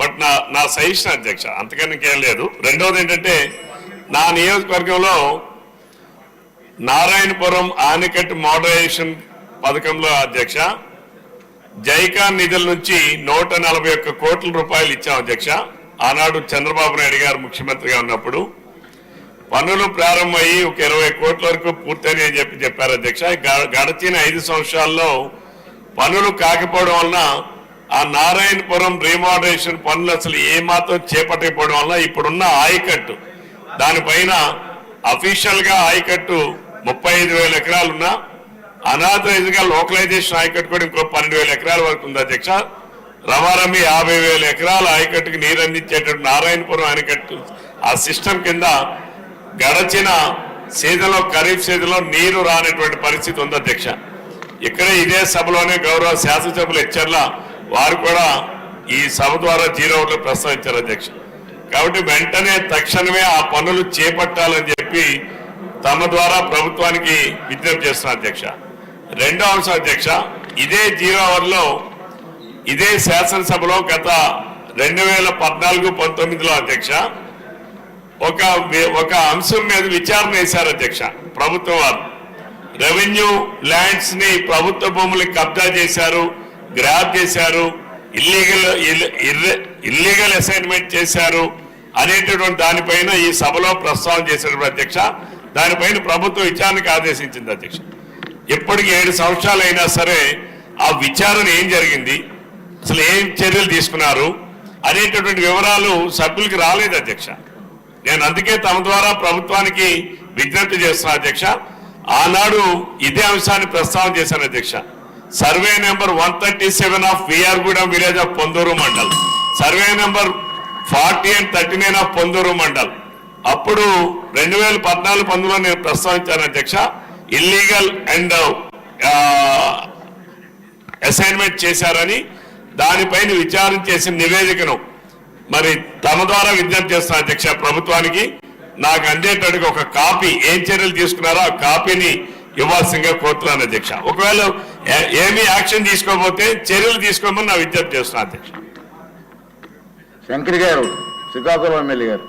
But నా నా suggestion అధ్యక్ష అంతకన్నా ఇంకేం లేదు. రెండవది ఏంటంటే నా నియోజకవర్గంలో నారాయణపురం ఆనికట్ మోడరేషన్ పథకంలో అధ్యక్ష జైకా నిధుల నుంచి నూట నలభై ఒక్క కోట్ల రూపాయలు ఇచ్చాం అధ్యక్ష. ఆనాడు చంద్రబాబు నాయుడు గారు ముఖ్యమంత్రిగా ఉన్నప్పుడు పనులు ప్రారంభమయ్యి ఒక ఇరవై కోట్ల వరకు పూర్తయినాయి అని చెప్పి చెప్పారు అధ్యక్ష. గ- గడిచిన ఐదు సంవత్సరాల్లో పనులు కాకపోవడం వలన ఆ నారాయణపురం రీమోడరేషన్ పనులు అసలు ఏమాత్రం చేపట్టకపోవడం వల్ల ఇప్పుడున్న ఆయకట్టు దానిపైన అఫీషియల్గా ఆయకట్టు ముప్పై ఐదు వేల ఎకరాలు ఉన్నా అనాథరైజ్ లోకలైజేషన్ ఆయకట్టు కూడా ఇంకో పన్నెండు వేల ఎకరాల వరకు ఉంది అధ్యక్ష. రమారమి యాభై వేల ఎకరాల ఆయకట్టుకు నీరు అందించేటట్టు నారాయణపురం ఆయకట్టు ఆ సిస్టమ్ కింద గడచిన సీజన్లో ఖరీఫ్ సీజన్లో నీరు రానటువంటి పరిస్థితి ఉంది అధ్యక్ష. ఇక్కడే ఇదే సభలోనే గౌరవ శాసనసభలు హెచ్చర్ల వారు కూడా ఈ సభ ద్వారా జీరో ఒకటి ప్రస్తావించారు అధ్యక్ష. కాబట్టి వెంటనే తక్షణమే ఆ పనులు చేపట్టాలని చెప్పి తమ ద్వారా ప్రభుత్వానికి విజ్ఞప్తి చేస్తున్నారు అధ్యక్ష. రెండో అంశం అధ్యక్ష ఇదే జీరో అవర్లో ఇదే శాసనసభలో గత రెండు వేల పద్నాలుగు పంతొమ్మిదిలో అధ్యక్ష ఒక ఒక అంశం మీద విచారణ వేశారు అధ్యక్ష ప్రభుత్వం వారు. రెవెన్యూ ల్యాండ్స్ని ప్రభుత్వ భూములకు కబ్జా చేశారు గ్రాప్ చేశారు ఇల్లీగల్ ఇల్లీగల్ అసైన్మెంట్ చేశారు అనేటటువంటి దానిపైన ఈ సభలో ప్రస్తావన చేసినటువంటి అధ్యక్ష దానిపైన ప్రభుత్వం విచారణకు ఆదేశించింది అధ్యక్ష. ఇప్పటికి ఏడు సంవత్సరాలు అయినా సరే ఆ విచారణ ఏం జరిగింది అసలు ఏం చర్యలు తీసుకున్నారు అనేటటువంటి వివరాలు సభ్యులకి రాలేదు అధ్యక్ష. నేను అందుకే తమ ద్వారా ప్రభుత్వానికి విజ్ఞప్తి చేస్తున్నా అధ్యక్ష. ఆనాడు ఇదే అంశాన్ని ప్రస్తావన చేశాను అధ్యక్ష. Survey number one thirty seven of VRGudem village of Ponduru mandal. Survey number forty and thirty nine of Ponduru mandal. అప్పుడు రెండు వేల పద్నాలుగు పంతొమ్మిదిలో నేను ప్రస్తావించాను అధ్యక్ష. ఇల్లీగల్ అండ్ అసైన్మెంట్ చేశారని దానిపైన విచారణ చేసిన నివేదికను మరి తమ ద్వారా విజ్ఞప్తి చేస్తున్న అధ్యక్ష ప్రభుత్వానికి. నాకు అందేటట్టుగా ఒక కాపీ ఏం చర్యలు తీసుకున్నారో ఆ కాపీని ఇవ్వాల్సిందిగా కోరుతున్నాను అధ్యక్ష. ఒకవేళ ఏమి యాక్షన్ తీసుకోకపోతే చర్యలు తీసుకోమని నా విజ్ఞప్తి చేస్తున్నా అధ్యక్ష శంకర్ గారు శ్రీకాకుళం ఎమ్మెల్యే గారు.